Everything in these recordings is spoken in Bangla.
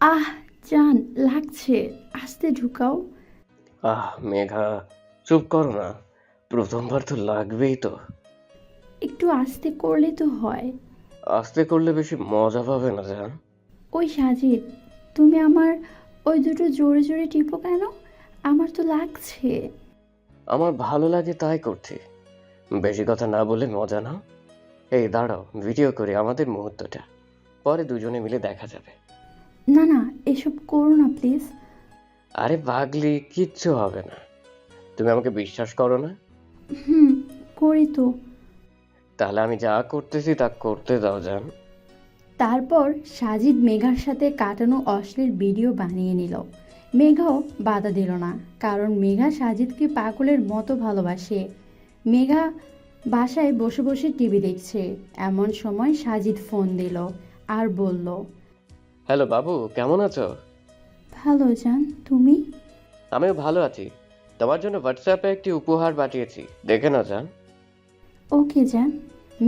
আহ জান লাগছে। আস্তে ঢুকাও। আহ মেঘা চুপ করো না। প্রথমবার তো লাগবেই তো। একটু আস্তে করলে তো হয়। আস্তে করলে বেশি মজা পাবে না জান। ওই সাজিদ তুমি আমার ওই দুটো জোরে জোরে টিপো কেন? আমার তো লাগছে। আমার ভালো লাগে তাই করছি। বেশি কথা না বলে মজা নাও। এই দাঁড়াও ভিডিও করি আমাদের মুহূর্তটা। পরে দুজনে মিলে দেখা যাবে। না না এসব করো না প্লিজ। আরে ভাগলি কিচ্ছু হবে না। তুমি আমাকে বিশ্বাস করো না? হুম করি তো। তাহলে আমি যা করতেছি তা করতে দাও জান। তারপর সাজিদ মেঘার সাথে কাটানো অশ্লীল ভিডিও বানিয়ে নিল। মেঘাও বাধা দিল না কারণ মেঘা সাজিদকে পাগলের মতো ভালোবাসে। মেঘা বাসায় বসে বসে টিভি দেখছে। এমন সময় সাজিদ ফোন দিল আর বলল হ্যালো বাবু কেমন আছো? ভালো জান তুমি? আমিও ভালো আছি। তোমার জন্য হোয়াটসঅ্যাপে একটি উপহার পাঠিয়েছি দেখে নাও জান। ওকে যান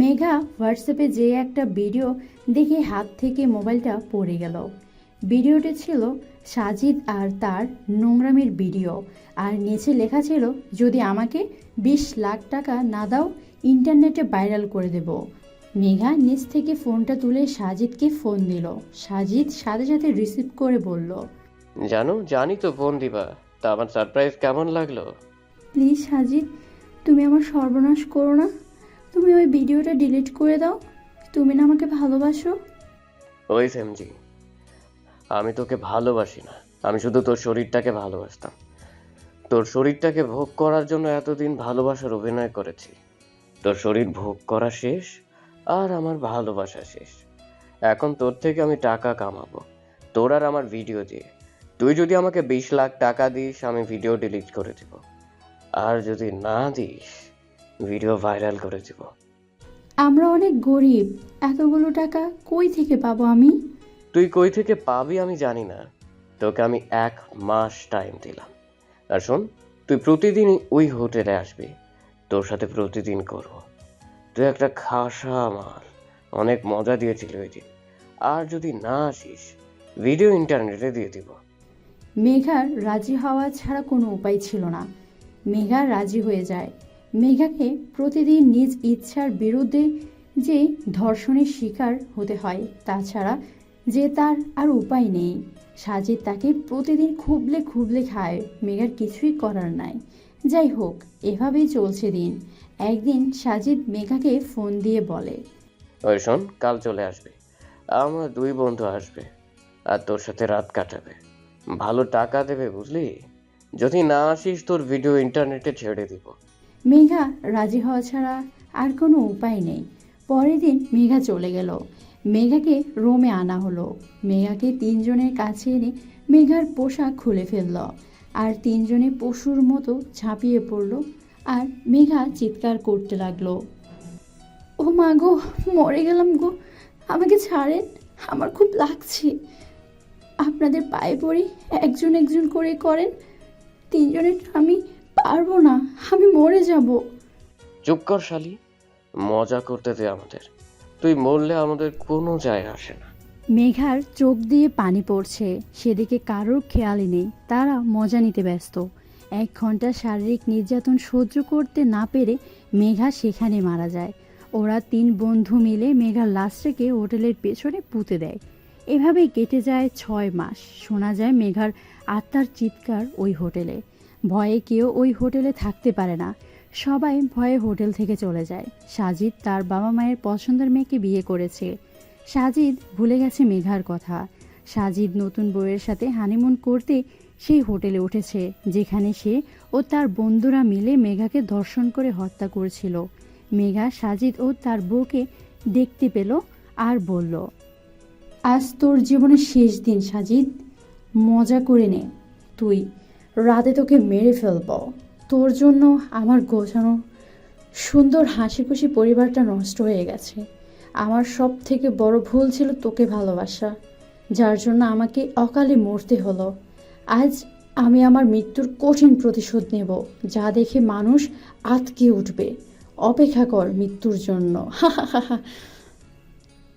মেঘা হোয়াটসঅ্যাপে যে একটা ভিডিও দেখে হাত থেকে মোবাইলটা পড়ে গেল। ভিডিওটি ছিল সাজিদ আর তার নোংরামের ভিডিও। আর নিচে লেখা ছিল যদি আমাকে বিশ লাখ টাকা না দাও ইন্টারনেটে ভাইরাল করে দেব। মেঘা নিচ থেকে ফোনটা তুলে সাজিদকে ফোন দিল। সাজিদ সাথে সাথে রিসিভ করে বলল জানো জানি তো ফোন দিবা তা আমার সারপ্রাইজ কেমন লাগল? প্লিজ সাজিদ তুমি আমার সর্বনাশ করো না। তুমি ওই ভিডিওটা ডিলিট করে দাও। তুমি না আমাকে ভালোবাসো। ওই সেমজি আমি তোকে ভালোবাসি না। আমি শুধু তোর শরীরটাকে ভালোবাসতাম। তোর শরীরটাকে ভোগ করার জন্য এতদিন ভালোবাসার অভিনয় করেছি। তোর শরীর ভোগ করা শেষ? আর আমার ভালোবাসা শেষ। এখন তোর থেকে আমি টাকা কামাবো। তোর আর আমার ভিডিও দিয়ে। তুই যদি আমাকে বিশ লাখ টাকা দিস আমি ভিডিও ডিলিট করে দিব। আর যদি না দিস ভিডিও ভাইরাল করে দিব। আমরা অনেক গরিব। এতগুলো টাকা কই থেকে পাবো আমি? তুই কই থেকে পাবি আমি জানি না। তোকে আমি এক মাস টাইম দিলাম। আর শোন তুই প্রতিদিন ওই হোটেলে আসবি। তোর সাথে প্রতিদিন করব। তুই একটা খাসা মাল অনেক মজা দিয়েছিল ওই দিন। আর যদি না আসিস ভিডিও ইন্টারনেটে দিয়ে দিব। মেঘার রাজি হওয়া ছাড়া কোনো উপায় ছিল না। মেঘা রাজি হয়ে যায়। মেঘাকে প্রতিদিন নিজ ইচ্ছার বিরুদ্ধে যে ধর্ষণের শিকার হতে হয়, তাছাড়া যে তার আর উপায় নেই। সাজিদ তাকে প্রতিদিন খুবলে খুবলে খায়। মেঘার কিছুই করার নাই। যাই হোক এভাবেই চলছে দিন। একদিন সাজিদ মেঘাকে ফোন দিয়ে বলে ওই শোন কাল চলে আসবে। আমার দুই বন্ধু আসবে আর তোর সাথে রাত কাটাবে। ভালো টাকা দেবে বুঝলি? যদি না আসিস তোর ভিডিও ইন্টারনেটে ছেড়ে দিব। মেঘা রাজি হওয়া ছাড়া আর কোনো উপায় নেই। পরের দিন মেঘা চলে গেল। মেঘাকে রোমে আনা হলো। মেঘাকে তিনজনের কাছে এনে মেঘার পোশাক খুলে ফেলল। আর তিনজনে পশুর মতো ঝাঁপিয়ে পড়ল আর মেঘা চিৎকার করতে লাগল। ও মা গো, মরে গেলাম গো। আমাকে ছাড়েন, আমার খুব লাগছে। আপনাদের পায়ে পড়ি, একজন একজন করে করেন। তিনজনের আমি পারব না, আমি মরে যাব। চুপ কর শালি, মজা করতে দে আমাদের। তুই মরলে আমাদের কোনো যায় আসে না। মেঘার চোখ দিয়ে পানি পড়ছে, সেদিকে কারোর খেয়ালই নেই। তারা মজা নিতে ব্যস্ত। এক ঘণ্টা শারীরিক নির্যাতন সহ্য করতে না পেরে মেঘা সেখানে মারা যায়। ওরা তিন বন্ধু মিলে মেঘার লাশটাকে হোটেলের পেছনে পুঁতে দেয়। এভাবেই কেটে যায় ছয় মাস। শোনা যায় মেঘার আত্মার চিৎকার ওই হোটেলে। ভয়ে কেউ ওই হোটেলে থাকতে পারে না। সবাই ভয়ে হোটেল থেকে চলে যায়। সাজিদ তার বাবা মায়ের পছন্দের মেয়েকে বিয়ে করেছে। সাজিদ ভুলে গেছে মেঘার কথা। সাজিদ নতুন বউয়ের সাথে হানিমুন করতে সেই হোটেলে উঠেছে, যেখানে সে ও তার বন্ধুরা মিলে মেঘাকে ধর্ষণ করে হত্যা করেছিল। মেঘা সাজিদ ও তার বউকে দেখতে পেল আর বলল, আজ তোর জীবনের শেষ দিন, সাজিদ। মজা করে নে। তুই রাতে তোকে মেরে ফেলব। তোর জন্য আমার গোছানো সুন্দর হাসি খুশি পরিবারটা নষ্ট হয়ে গেছে। আমার সব থেকে বড় ভুল ছিল তোকে ভালোবাসা, যার জন্য আমাকে অকালে মরতে হলো। আজ আমি আমার মৃত্যুর কঠিন প্রতিশোধ নেব, যা দেখে মানুষ আতকে উঠবে। অপেক্ষা কর মৃত্যুর জন্য।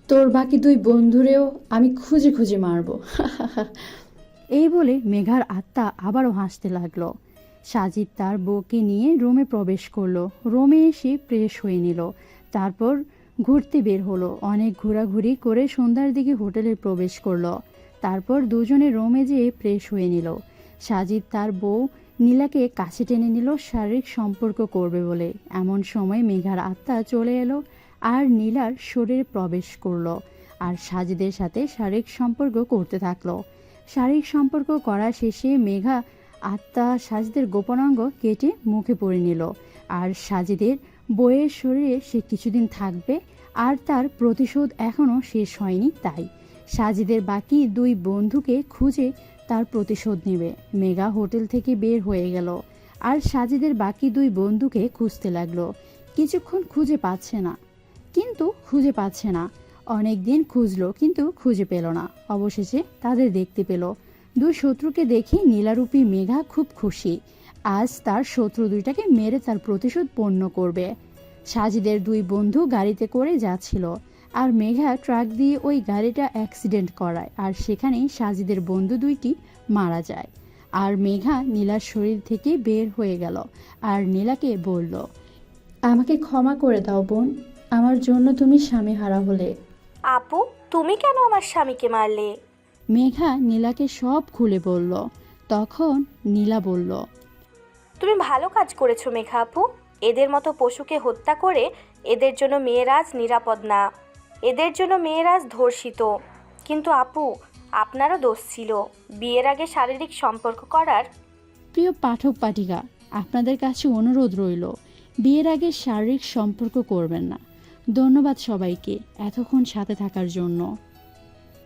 তোর বাকি দুই বন্ধুরেও আমি খুঁজে খুঁজে মারব। এই বলে মেঘার আত্মা আবারও হাসতে লাগল। সাজিদ তার বউকে নিয়ে রোমে প্রবেশ করল। রোমে এসে ফ্রেশ হয়ে নিল। তারপর ঘুরতে বের হলো। অনেক ঘোরাঘুরি করে সন্ধ্যার দিকে হোটেলে প্রবেশ করল। তারপর দুজনে রোমে যেয়ে ফ্রেশ হয়ে নিল। সাজিদ তার বউ নীলাকে কাছে টেনে নিল, শারীরিক সম্পর্ক করবে বলে। এমন সময় মেঘার আত্মা চলে এলো আর নীলার শরীরে প্রবেশ করল আর সাজিদের সাথে শারীরিক সম্পর্ক করতে থাকল। শারীরিক সম্পর্ক করা শেষে মেঘা আত্মা সাজিদের গোপনাঙ্গ কেটে মুখে পড়ে নিল। আর সাজিদের বইয়ের শরীরে সে কিছুদিন থাকবে, আর তার প্রতিশোধ এখনও শেষ হয়নি তাই। সাজিদের বাকি দুই বন্ধুকে খুঁজে তার প্রতিশোধ নেবে। মেগা হোটেল থেকে বের হয়ে গেল। আর সাজিদের বাকি দুই বন্ধুকে খুঁজতে লাগল। কিছুক্ষণ খুঁজে পাচ্ছে না। কিন্তু খুঁজে পাচ্ছে না। অনেক দিন খুঁজলো, কিন্তু খুঁজে পেল না। অবশেষে তাদের দেখতে পেল। দুই শত্রুকে দেখে নীলারূপী মেঘা খুব খুশি। আজ তার শত্রু দুইটাকে মেরে তার প্রতিশোধ পূর্ণ করবে। সাজিদের দুই বন্ধু গাড়িতে করে যাচ্ছিল আর মেঘা ট্রাক দিয়ে ওই গাড়িটা অ্যাক্সিডেন্ট করায় আর সেখানেই সাজিদের বন্ধু দুইটি মারা যায়। আর মেঘা নীলার শরীর থেকে বের হয়ে গেল আর নীলাকে বলল, আমাকে ক্ষমা করে দাও বোন, আমার জন্য তুমি স্বামী হারা হলে। আপু, তুমি কেন আমার স্বামীকে মারলে? মেঘা নীলাকে সব খুলে বলল। তখন নীলা বলল তুমি ভালো কাজ করেছ মেঘা আপু। এদের মতো পশুকে হত্যা করে এদের জন্য মেয়েরাজ নিরাপদ না। এদের জন্য মেয়েরাজ ধর্ষিত। কিন্তু আপু আপনারও দোষ ছিল। বিয়ের আগে শারীরিক সম্পর্ক করার প্রিয় পাঠক পাঠিকা আপনাদের কাছে অনুরোধ রইল বিয়ের আগে শারীরিক সম্পর্ক করবেন না। ধন্যবাদ সবাইকে এতক্ষণ সাথে থাকার জন্য।